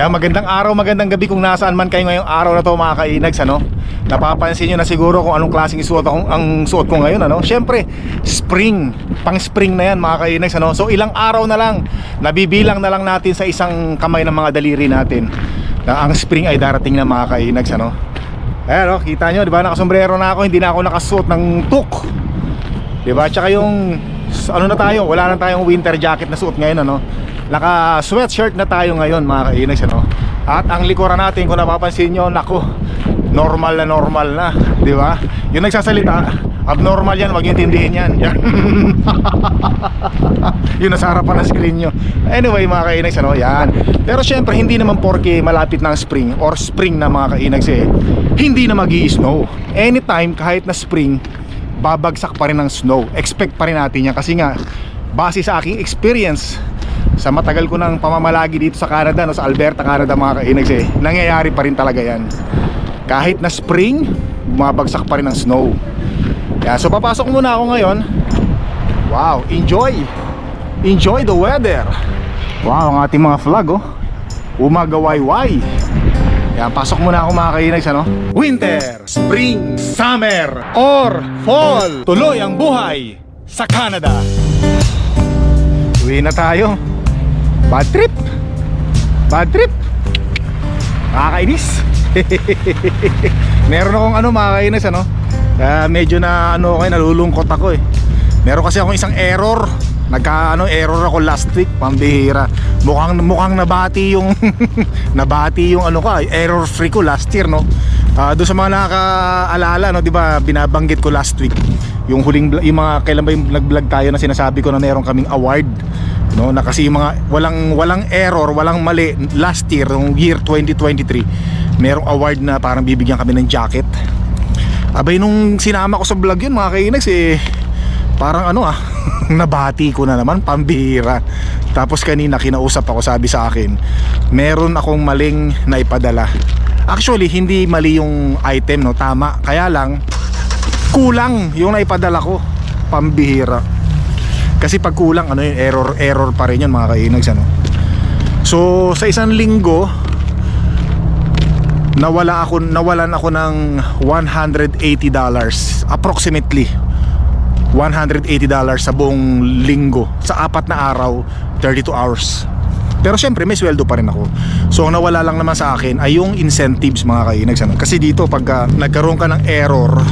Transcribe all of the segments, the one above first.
Kaya magandang araw, magandang gabi kung nasaan man kayo ngayong araw na to mga kainags ano. Napapansin nyo na siguro kung anong klaseng suot akong, ang suot ko ngayon ano. Syempre, spring, pang spring na yan mga kainags ano. So ilang araw na lang, nabibilang na lang natin sa isang kamay ng mga daliri natin. Na ang spring ay darating na mga kainags ano. Ayan oh, kita nyo, di ba? Nakasombrero na ako, hindi na ako nakasuot ng tuk. Di ba? Tsaka yung ano na tayo, wala na tayong winter jacket na suot ngayon ano. Naka sweatshirt na tayo ngayon mga kainags ano. At ang likuran natin kung napapansin nyo, nako, normal na normal na, di ba? Yung nagsasalita, abnormal yan, wag niyo intindihin yan. Yan. yung nasa harapan ng screen nyo. Anyway mga kainags ano, yan. Pero syempre hindi naman porke malapit ng spring or spring na mga kainags eh, hindi na mag snow Anytime kahit na spring, babagsak pa rin ng snow. Expect pa rin natin yan kasi nga base sa aking experience sa matagal ko ng pamamalagi dito sa Canada, no, sa Alberta, Canada mga kainags eh, nangyayari pa rin talaga yan. Kahit na spring, bumabagsak pa rin ng snow. Kaya so papasok muna ako ngayon. Wow, enjoy! Enjoy the weather! Wow, ang ating mga flag oh. Umagawayway! Yan, pasok muna ako mga kainags ano? Winter, Spring, Summer, or Fall! Tuloy ang buhay sa Canada! Uwi na tayo. Bad trip! Bad trip! Nakakainis! Meron akong ano mga kainis ano Kaya medyo na ano ako nalulungkot ako eh Meron kasi akong isang error Nagka ano error ako last week Pambihira Mukhang, mukhang nabati yung Nabati yung ano ka Error free ko last year no Ah, Doon sa mga nakakaalala no, 'di ba binabanggit ko last week yung huling yung mga kailan ba yung nag-vlog tayo na sinasabi ko na meron kaming award no na kasi mga walang walang error walang mali. Last year yung year 2023 merong award na parang bibigyan kami ng jacket. Abay nung sinama ko sa vlog yun mga kainags eh parang ano ah nabati ko na naman pambihira. Tapos kanina kinausap ako sabi sa akin meron akong maling naipadala. Actually hindi mali yung item no? Tama. Kaya lang kulang yung naipadala ko. Pambihira kasi pag kulang ano yun error error pa rin yun mga kainags ano. So sa isang linggo nawala ako nawalan ako ng 180 dollars approximately. 180 dollars sa buong linggo. Sa apat na araw 32 hours. Pero syempre may sweldo pa rin ako. So ang nawala lang naman sa akin ay yung incentives mga kainags ano? kasi dito pagka nagkaroon ka ng error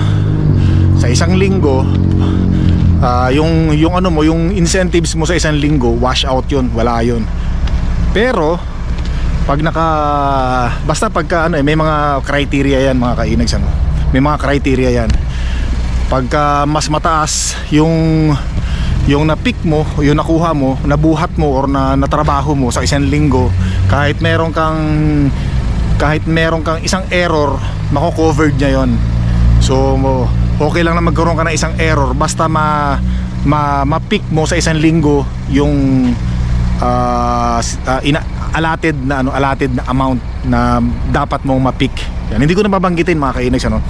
sa isang linggo ah, yung yung ano mo yung incentives mo sa isang linggo wash out yun wala yun pero pag naka basta pagka ano eh, may mga criteria yan mga kainags ano may mga criteria yan pagka mas mataas yung yung na-pick mo, yung nakuha mo, nabuhat mo or na natrabaho mo sa isang linggo, kahit meron kang kahit meron kang isang error, mako-covered niya 'yon. So mo- okay lang na magkaroon ka ng isang error basta ma ma ma-pick mo sa isang linggo yung s- ah, ina allotted na ano allotted na amount na dapat mong ma-pick. Yan, hindi ko na babanggitin mga kainags ano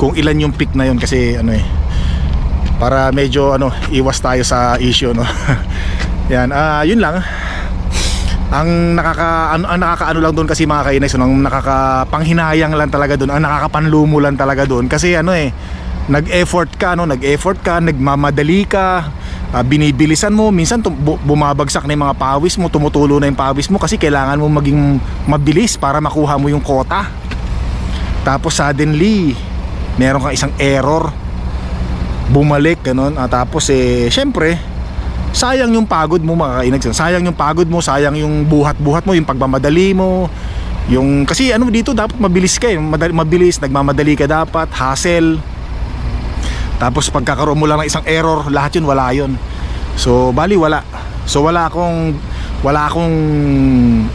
kung ilan yung pick na yon kasi ano eh para medyo ano iwas tayo sa issue no. Yan, ah yun lang. Ang nakaka ano, ang nakakaano lang doon kasi mga kainags no, ang nakakapanghinayang lang talaga doon, ang nakakapanlumo lang talaga doon kasi ano eh nag-effort ka no, nag-effort ka, nagmamadali ka, ah, binibilisan mo, minsan tum- bu- bumabagsak na yung mga pawis mo, tumutulo na yung pawis mo kasi kailangan mo maging mabilis para makuha mo yung kota. Tapos suddenly, meron kang isang error, bumalik ganun. Ah, tapos eh syempre sayang yung pagod mo mga kainag sayang yung pagod mo sayang yung buhat-buhat mo yung pagmamadali mo. Yung kasi ano dito dapat mabilis ka eh. Madali, mabilis nagmamadali ka dapat hassle tapos pagkakaroon mo lang ng isang error lahat yun wala yun so bali wala so wala akong wala akong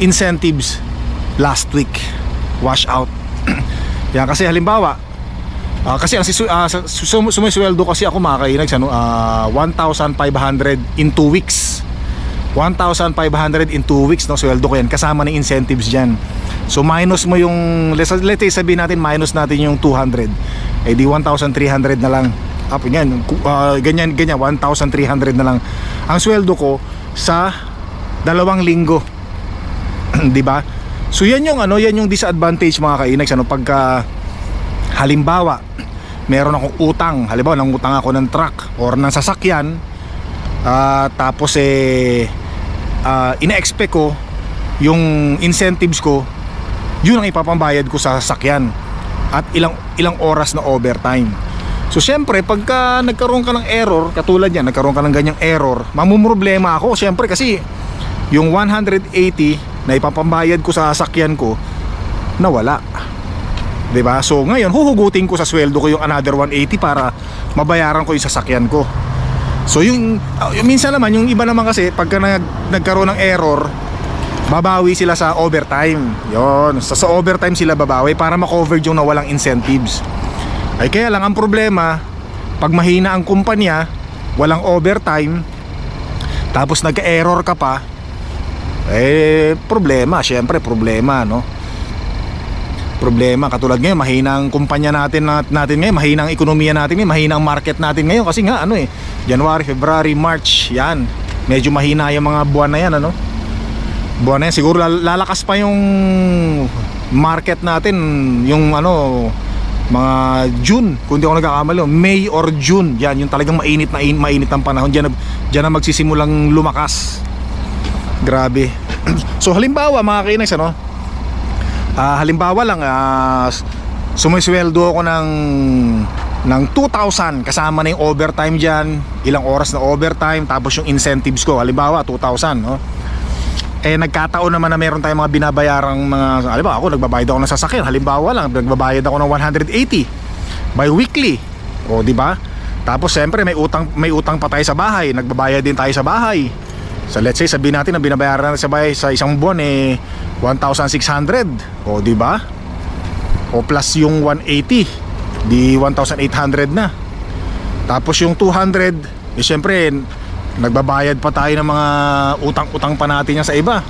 incentives last week wash out yan kasi halimbawa Ah, kasi ang sa- sum- sumisweldo kasi ako mga kainags ano, ah, 1,500 in 2 weeks. 1,500 in 2 weeks no sweldo ko yan kasama ng incentives diyan. So minus mo yung let's, let's say sabihin natin minus natin yung 200. Eh di 1,300 na lang. Up yan, ah, ganyan ganyan 1,300 na lang. Ang sweldo ko sa dalawang linggo. 'Di ba? So yan yung ano, yan yung disadvantage mga kainags ano pagka halimbawa meron akong utang, halimbawa nangutang ako ng truck or ng sasakyan ah, tapos eh ah, ina-expect ko yung incentives ko yun ang ipapambayad ko sa sasakyan at ilang ilang oras na overtime. So syempre pagka nagkaroon ka ng error, katulad yan, nagkaroon ka ng ganyang error, mamumroblema ako syempre kasi yung 180 na ipapambayad ko sa sasakyan ko nawala. ba? So ngayon huhugutin ko sa sweldo ko yung another 180 para mabayaran ko yung sasakyan ko. So yung, ah, yung minsan naman yung iba naman kasi pagka nag, nagkaroon ng error babawi sila sa overtime. Yon, sa, sa overtime sila babawi para ma-cover yung nawalang incentives. Ay kaya lang ang problema, pag mahina ang kumpanya, walang overtime, tapos nagka-error ka pa, eh problema, syempre problema, no? Problema katulad ngayon, mahina ang kumpanya natin nat- natin ngayon, mahina ang ekonomiya natin ngayon, mahina ang market natin ngayon kasi nga ano eh, January, February, March, yan. Medyo mahina yung mga buwan na yan, ano? buwan na yan siguro lal- lalakas pa yung market natin yung ano mga June kung di ako nagkakamali May or June. Yan yung talagang mainit na in- mainit ang panahon. Diyan diyan na magsisimulang lumakas. Grabe. So halimbawa mga kainags ano? Ah, halimbawa lang ah, sumisweldo ako ng ng 2,000 kasama na yung overtime dyan ilang oras na overtime tapos yung incentives ko. Halimbawa 2,000 no? Eh nagkataon naman na meron tayong mga binabayarang mga halimbawa ako nagbabayad ako ng sasakyan. Halimbawa lang nagbabayad ako ng 180 by weekly o di ba? Tapos siyempre may utang may utang pa tayo sa bahay. Nagbabayad din tayo sa bahay. So let's say sabihin natin na binabayaran natin sa bahay sa isang buwan eh 1,600 o di ba? O plus yung 180 di 1,800 na. Tapos yung 200 eh syempre nagbabayad pa tayo ng mga utang-utang pa natin yan sa iba.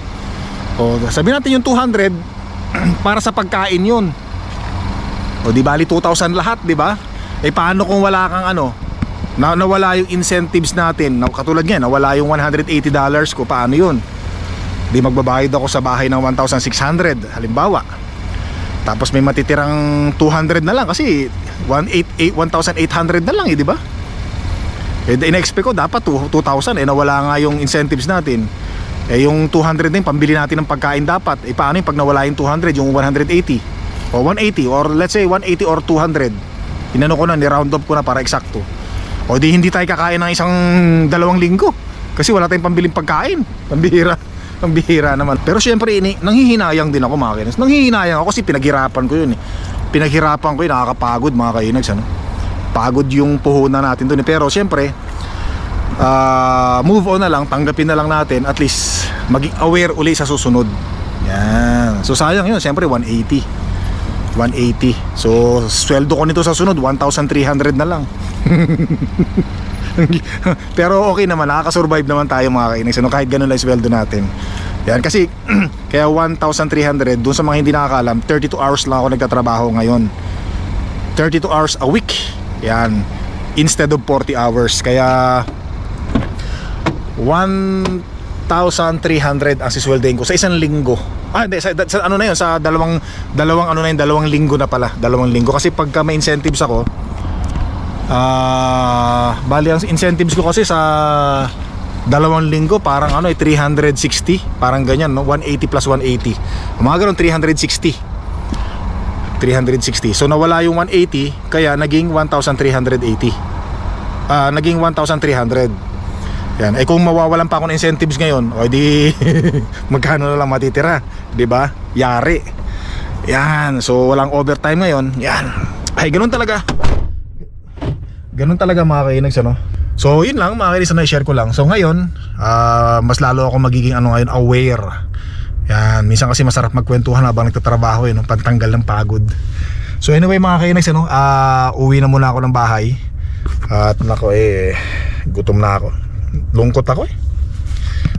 O sabihin natin yung 200 para sa pagkain yun. O di bali 2,000 lahat di ba? Eh paano kung wala kang ano? Na nawala yung incentives natin. Na, katulad nga nawala yung 180 dollars ko paano yun? Di magbabayad ako sa bahay ng 1,600 halimbawa. Tapos may matitirang 200 na lang kasi 1,800 1,800 na lang eh di ba eh, in-expect ko dapat two- 2,000 eh nawala nga yung incentives natin. Eh yung 200 din pambili natin ng pagkain dapat. Eh paano yung pag nawala yung 200, yung 180 o 180 or let's say 180 or 200. Inano ko na, ni-round up ko na para eksakto. O di hindi tayo kakain ng isang dalawang linggo kasi wala tayong pambiling pagkain. Pambihira. Pambihira naman. Pero syempre ini nanghihinayang din ako mga kainis. Nanghihinayang ako kasi pinaghirapan ko yun eh. Pinaghirapan ko yun, nakakapagod mga kainags ano pagod yung puhunan natin doon eh. pero syempre ah, move on na lang tanggapin na lang natin at least maging aware uli sa susunod. Yan. So sayang yun syempre 180 180 so sweldo ko nito sa sunod 1,300 na lang. Pero okay naman nakaka-survive naman tayo mga kainis ano, kahit ganun lang sweldo natin. Yan kasi kaya 1,300 dun sa mga hindi nakakalam 32 hours lang ako nagtatrabaho ngayon. 32 hours a week. Yan. Instead of 40 hours. Kaya 1,300 ang sisweldoin ko sa isang linggo. Ah hindi sa, sa ano na yun sa dalawang dalawang ano na yun dalawang linggo na pala dalawang linggo. Kasi pagka may incentives ako ah bali ang incentives ko kasi sa dalawang linggo parang ano eh 360 parang ganyan no? 180 plus 180 mga ganun 360 360 so nawala yung 180 kaya naging 1380 ah naging 1300 yan. Eh kung mawawalan pa ako ng incentives ngayon o di magkano na lang matitira 'di ba? Yari. Yan. So walang overtime ngayon. Yan. Ay ganun talaga. Ganun talaga mga kainags ano? So yun lang mga kainis na share ko lang. So ngayon ah, mas lalo ako magiging ano ngayon aware. Yan, minsan kasi masarap magkwentuhan habang nagtatrabaho eh, no? pantanggal ng pagod. So anyway mga kainags, ano, ah, uwi na muna ako ng bahay. At nako eh, gutom na ako. Lungkot ako eh.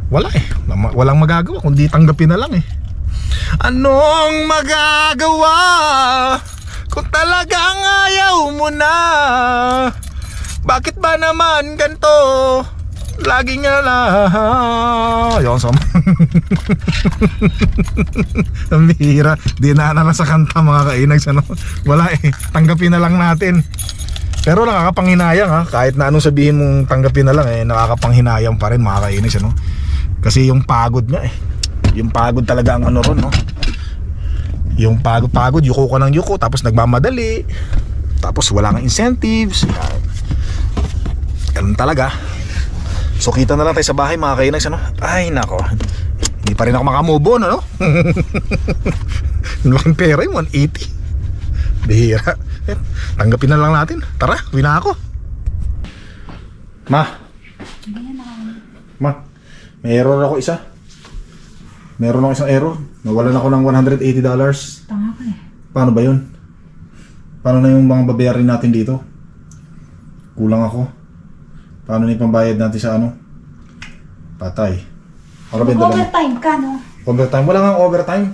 Wala eh, Wala- walang magagawa kundi tanggapin na lang eh. Anong magagawa kung talagang ayaw mo na? Bakit ba naman ganito? Lagi nga na. Yun, som. Ang bihira. Di na lang sa kanta mga kainags. Ano? Wala eh. Tanggapin na lang natin. Pero nakakapanghinayang ha. Kahit na anong sabihin mong tanggapin na lang eh. Nakakapanghinayang pa rin mga kainags. Ano? Kasi yung pagod nga eh. Yung pagod talaga ang ano ron. No? Yung pagod-pagod. Yuko ka ng yuko. Tapos nagmamadali. Tapos wala kang incentives. Yan. Ganun talaga. So kita na lang tayo sa bahay mga kainags ano? Ay nako Hindi pa rin ako makamove on ano? Laking pera yung 180 Bihira Eh, Tanggapin na lang natin Tara, wina ako Ma Ma May error ako isa Meron ako isang error Nawalan ako ng $180 Tama ka eh. Paano ba yun? Paano na yung mga babayarin natin dito? Kulang ako. Paano na yung pambayad natin sa ano? Patay. Ano ba yung? Overtime ka, no? Overtime? Wala nga overtime.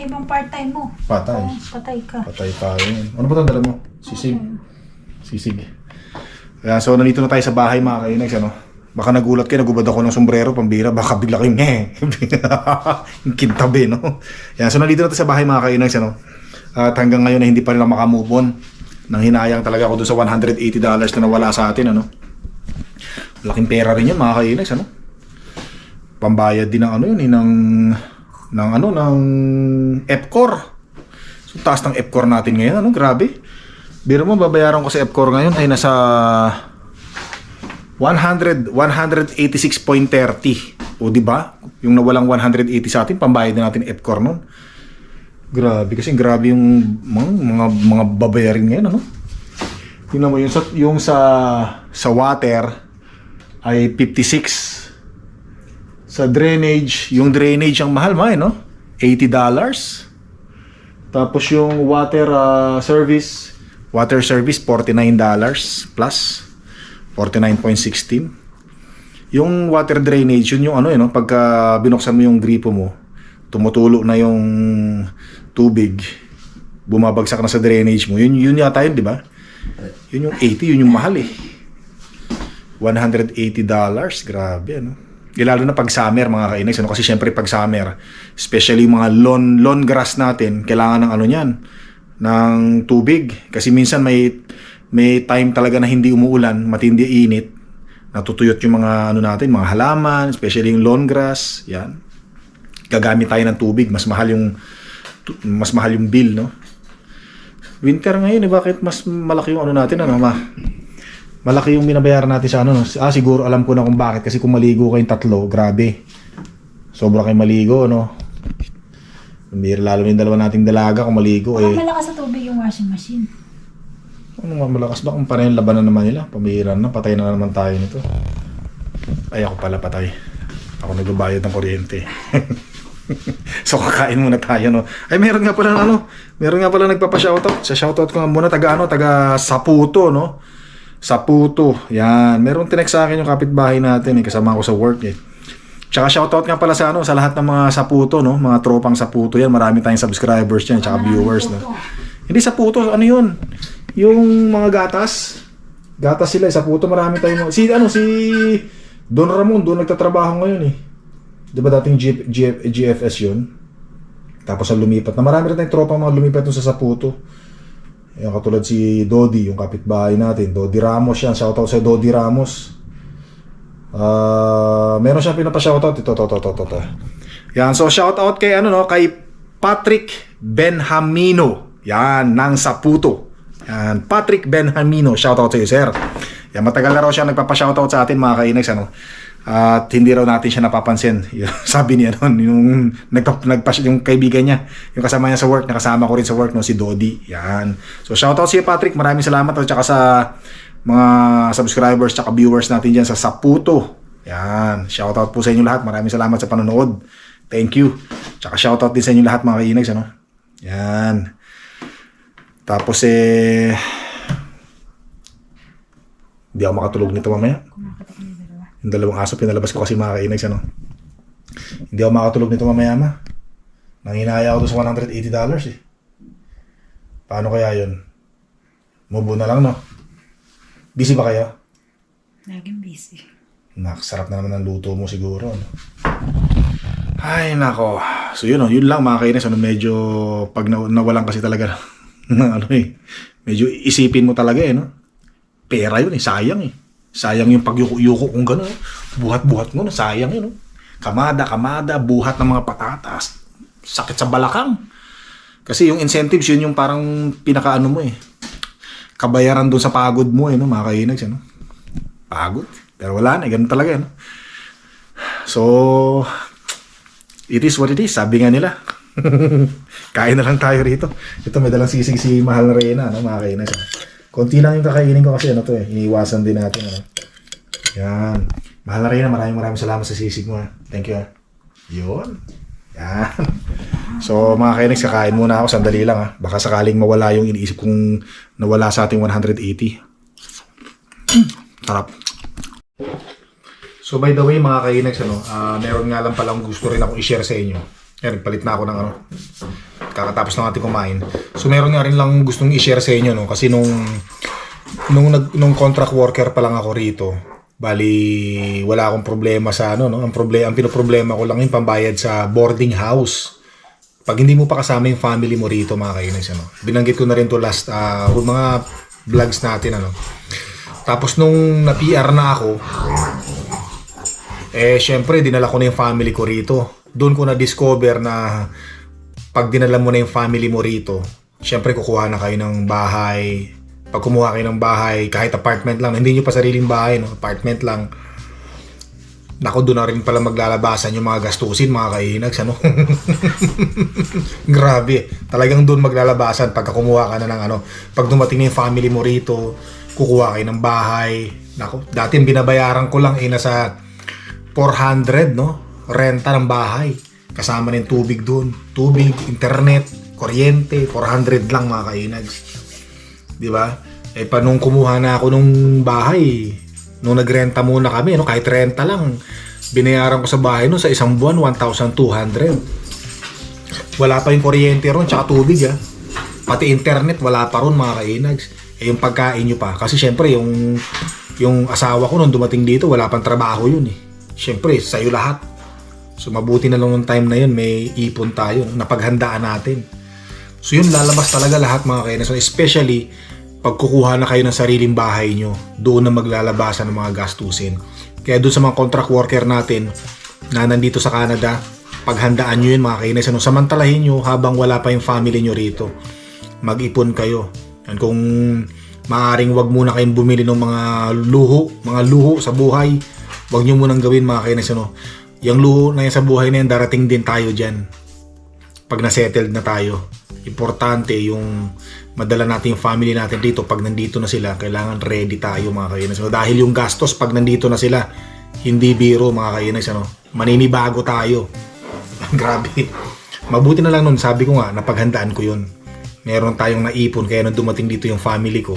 Maghanap ka ng ibang part-time mo. Patay. Oo, patay ka. Patay tayo yun. Ano ba itong dala mo? Sisig. Sisig. Kaya so nandito na tayo sa bahay mga kainags ano. Baka nagulat kayo, nagubad ako ng sombrero, pambira, baka bigla kayong nge. Yung kintabi, no? Yan, so nandito na tayo sa bahay mga kainags ano. At hanggang ngayon na hindi pa rin ako makamove on. Nang hinayang talaga ako dun sa $180 na nawala sa atin, ano. Laking pera rin yun mga kainags, ano. Pambayad din ng ano yun, eh, ng, ng ano, ng EPCOR. So, taas ng EPCOR natin ngayon, ano, grabe. Biro mo, babayaran ko sa EPCOR ngayon ay nasa 100, 186.30. O, di ba? Yung nawalang 180 sa atin, pambayad na natin EPCOR nun. Grabe, kasi grabe yung mga, mga, mga babayarin ngayon, ano? Tingnan mo, yung sa, yung sa, sa water ay 56. Sa drainage, yung drainage ang mahal, ma, eh, no? $80. Tapos yung water ah, service, water service $49 plus 49.16. Yung water drainage, yun yung ano yun, no? pagka binuksan mo yung gripo mo, tumutulo na yung tubig, bumabagsak na sa drainage mo. Yun yun yata yun, di ba? Yun yung 80, yun yung mahal eh. $180, grabe ano. Eh, lalo na pag summer mga kainags, ano? kasi syempre pag summer, especially yung mga lawn, lawn grass natin, kailangan ng ano niyan, ng tubig. Kasi minsan may may time talaga na hindi umuulan, matindi init, natutuyot yung mga ano natin, mga halaman, especially yung lawn grass, yan. Gagamit tayo ng tubig, mas mahal yung mas mahal yung bill, no? Winter ngayon, eh, bakit mas malaki yung ano natin, ano, ma? Malaki yung binabayaran natin sa ano, no? Ah, siguro alam ko na kung bakit. Kasi kung maligo kayong tatlo, grabe. Sobra kayong maligo, no? Bihira lalo yung dalawa nating dalaga kung maligo, eh. Baka malakas sa tubig yung washing machine. Ano mga malakas ba? Kung parang yung laban na naman nila. Pamihira na. Patay na naman tayo nito. Ay, ako pala patay. Ako nagbabayad ng kuryente. so, kakain muna tayo, no? Ay, meron nga pala, ano? Meron nga pala nagpapa-shoutout. Sa shoutout ko nga muna, taga, ano? Taga Saputo, no? Saputo. Yan. Meron tinext sa akin yung kapitbahay natin, eh. Kasama ko sa work, eh. Tsaka shoutout nga pala sa ano sa lahat ng mga Saputo no, mga tropang Saputo yan. Marami tayong subscribers diyan, tsaka viewers no. Hindi sa puto, ano yun? Yung mga gatas. Gatas sila, eh. sa puto marami tayong mga... Si, ano, si Don Ramon, doon nagtatrabaho ngayon eh. Di ba dating G, G, GFS yun? Tapos ang lumipat na. Marami rin tayong tropa mga lumipat sa Saputo. Yung katulad si Dodi, yung kapitbahay natin. Dodi Ramos yan. Shoutout sa Dodi Ramos. Ah, meron siyang pinapa-shoutout. Ito, to, to, to, to, to. Yan, so shoutout kay ano no, kay Patrick Benhamino. Yan, ng Saputo. Yan, Patrick Benhamino, shoutout sa iyo, sir. Yan, matagal na raw siya nagpapa-shoutout sa atin mga kainags, ano. At hindi raw natin siya napapansin. Sabi niya noon, yung nagpa, nagpa, yung kaibigan niya, yung kasama niya sa work, nakasama ko rin sa work no si Dodi. Yan. So shoutout sa iyo Patrick, maraming salamat at saka sa mga subscribers at viewers natin diyan sa Saputo. Yan. Shoutout po sa inyo lahat. Maraming salamat sa panonood. Thank you. Tsaka shoutout din sa inyo lahat mga kainags, ano. Yan. Tapos eh hindi ako makatulog nito mamaya. Yung dalawa. Yung dalawang aso pinalabas ko kasi mga kainags, ano. Hindi ako makatulog nito mamaya, ma. Nanginaya ako doon sa $180 eh. Paano kaya yun? Mubo na lang, no? Busy ba kayo? Laging busy. Nakasarap na naman ang luto mo siguro. No? Ay, nako. So yun, oh, yun lang mga kainis. Ano, medyo pag na, nawalan kasi talaga ng ano eh. Medyo isipin mo talaga eh, no? Pera yun eh, sayang eh. Sayang yung pagyuko-yuko kung gano'n. Buhat-buhat mo, sayang yun. No? Kamada, kamada, buhat ng mga patatas. Sakit sa balakang. Kasi yung incentives, yun yung parang pinakaano mo eh. Kabayaran doon sa pagod mo eh, no? mga kainags. Ano? Pagod. Pero wala na, ganun talaga. No? So, it is what it is. Sabi nga nila. Kain na lang tayo rito. Ito, may dalang sisig si Mahal na Reyna, no? mga kainags. Ano? Konti lang yung kakainin ko kasi ano to eh. Iniiwasan din natin. Ano? Yan. Mahal na Reyna, maraming maraming salamat sa sisig mo. ha. Thank you. ha. Yun. Yan. So mga kainags, kakain muna ako. Sandali lang ha. Baka sakaling mawala yung iniisip kong nawala sa ating 180. Sarap. So by the way mga kainags, ano, ah, meron nga lang palang gusto rin akong i-share sa inyo. Yan, palit na ako ng ano, kakatapos lang natin kumain. So meron nga rin lang gustong i-share sa inyo no kasi nung nung nag nung contract worker pa lang ako rito. Bali wala akong problema sa ano no. Ang problema ang pinoproblema ko lang yung pambayad sa boarding house. Pag hindi mo pa kasama yung family mo rito mga kainis ano. Binanggit ko na rin to last ah, mga vlogs natin ano. Tapos nung na-PR na ako, eh syempre dinala ko na yung family ko rito. Doon ko na-discover na pag dinala mo na yung family mo rito, syempre kukuha na kayo ng bahay. Pag kumuha kayo ng bahay, kahit apartment lang, hindi nyo pa sariling bahay, no? apartment lang. Nako, doon na rin pala maglalabasan yung mga gastusin, mga kainags, ano? Grabe. Talagang doon maglalabasan pagka kumuha ka na ng ano. Pag dumating na yung family mo rito, kukuha kayo ng bahay. Nako, dati binabayaran ko lang eh nasa 400, no? Renta ng bahay. Kasama ng tubig doon. Tubig, internet, kuryente, 400 lang mga kainags. Di ba? Eh, pa nung kumuha na ako nung bahay, nung nagrenta muna kami, no, kahit renta lang, binayaran ko sa bahay no, sa isang buwan, 1,200. Wala pa yung kuryente ron, tsaka tubig, ah. Pati internet, wala pa ron, mga kainags. Eh, yung pagkain nyo pa. Kasi syempre, yung, yung asawa ko nung dumating dito, wala pang trabaho yun, eh. Syempre, sa'yo lahat. So, mabuti na lang nung time na yun, may ipon tayo, napaghandaan natin. So yun, lalabas talaga lahat mga kainas. Especially, pag kukuha na kayo ng sariling bahay nyo, doon na maglalabasan ng mga gastusin. Kaya doon sa mga contract worker natin na nandito sa Canada, paghandaan nyo yun mga kainas. Ano, samantalahin nyo habang wala pa yung family nyo rito. Mag-ipon kayo. Yan, kung maaring wag muna kayong bumili ng mga luho, mga luho sa buhay, wag nyo munang gawin mga kainas. Ano, yung luho na yan sa buhay na yan, darating din tayo dyan pag na-settled na tayo. Importante yung madala natin yung family natin dito pag nandito na sila. Kailangan ready tayo mga kainas. So, dahil yung gastos pag nandito na sila, hindi biro mga kainas. Ano? Maninibago tayo. Grabe. Mabuti na lang nun, sabi ko nga, napaghandaan ko yun. Meron tayong naipon kaya nung dumating dito yung family ko,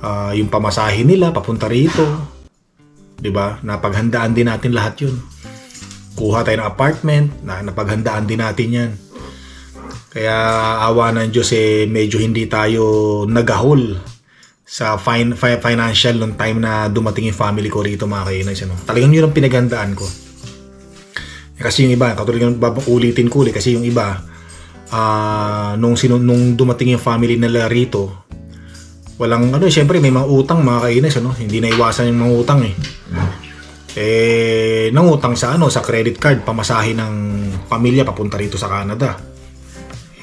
ah, yung pamasahin nila papunta rito, 'di ba? Napaghandaan din natin lahat 'yun. Kuha tayo ng apartment, na napaghandaan din natin 'yan. Kaya awa ng Diyos eh medyo hindi tayo nagahol sa fin- fi- financial nung time na dumating yung family ko rito mga kainis. Ano? Talagang yun ang pinaghandaan ko. Eh, Kasi yung iba, katulad yung ulitin ko kasi yung iba, ah nung, sinu- nung dumating yung family nila rito, walang ano, syempre may mga utang mga kainis, ano? Hindi na iwasan yung mga utang eh. Eh, nangutang sa ano, sa credit card, pamasahin ng pamilya papunta rito sa Canada.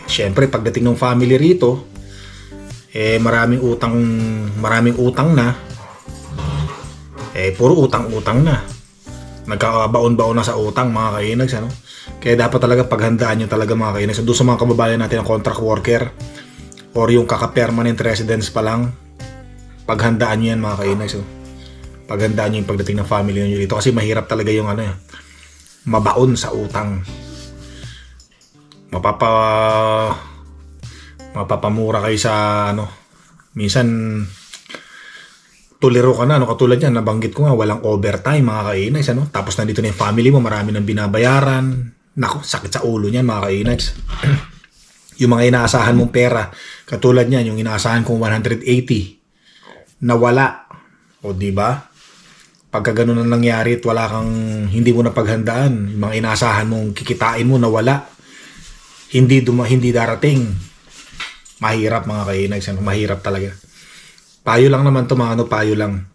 Syempre, pagdating ng family rito, eh maraming utang, maraming utang na. Eh, puro utang-utang na. Nagkakabaon-baon na sa utang mga kainags, ano? Kaya dapat talaga paghandaan nyo talaga mga kainags. Doon sa mga kababayan natin ng contract worker or yung kaka-permanent residence pa lang, paghandaan nyo yan mga kainags. Oh. Paghandaan nyo yung pagdating ng family nyo dito. Kasi mahirap talaga yung ano, eh, mabaon sa utang. Mapapa mapapamura kayo sa ano minsan tuliro ka na, no? Katulad yan, nabanggit ko nga, walang overtime, mga kainis, ano? Tapos nandito na yung family mo, marami nang binabayaran. Nako, sakit sa ulo niyan, mga kainis. yung mga inaasahan mong pera, katulad niyan, yung inaasahan kong 180, nawala. O, di ba? pagka ganun ang nangyari at wala kang hindi mo na paghandaan, yung mga inasahan mong kikitain mo na wala, hindi duma, hindi darating. Mahirap mga kainags, mahirap talaga. Payo lang naman to mga ano, payo lang.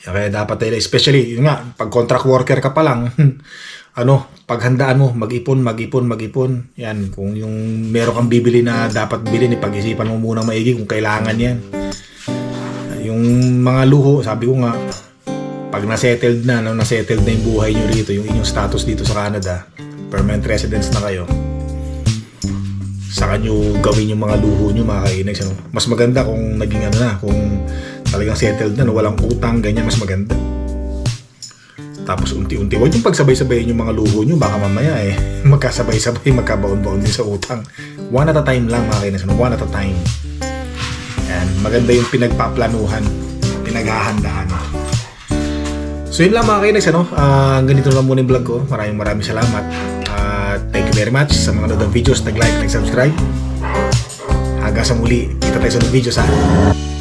Kaya dapat tayo, especially, yun nga, pag contract worker ka pa lang, ano, paghandaan mo, mag-ipon, mag-ipon, mag-ipon. Yan, kung yung meron kang bibili na dapat bilhin, pag-isipan mo muna maigi kung kailangan yan. Yung mga luho, sabi ko nga, pag na-settled na, no, na-settled na yung buhay nyo rito, yung inyong status dito sa Canada, permanent residence na kayo, saka nyo gawin yung mga luho nyo, mga kainags. Ano? Mas maganda kung naging ano na, kung talagang settled na, no, walang utang, ganyan, mas maganda. Tapos unti-unti, huwag yung pagsabay-sabayin yung mga luho nyo, baka mamaya eh, magkasabay-sabay, magkabaon-baon din sa utang. One at a time lang mga kainas, one at a time. Yan, maganda yung pinagpaplanuhan, pinaghahandaan. So yun lang mga kainas, ano? Ah, ganito lang muna yung vlog ko. Maraming maraming salamat. At thank you very much sa mga nanonood ng videos, nag-like, nag-subscribe. Hanggang sa muli, kita tayo sa videos ha.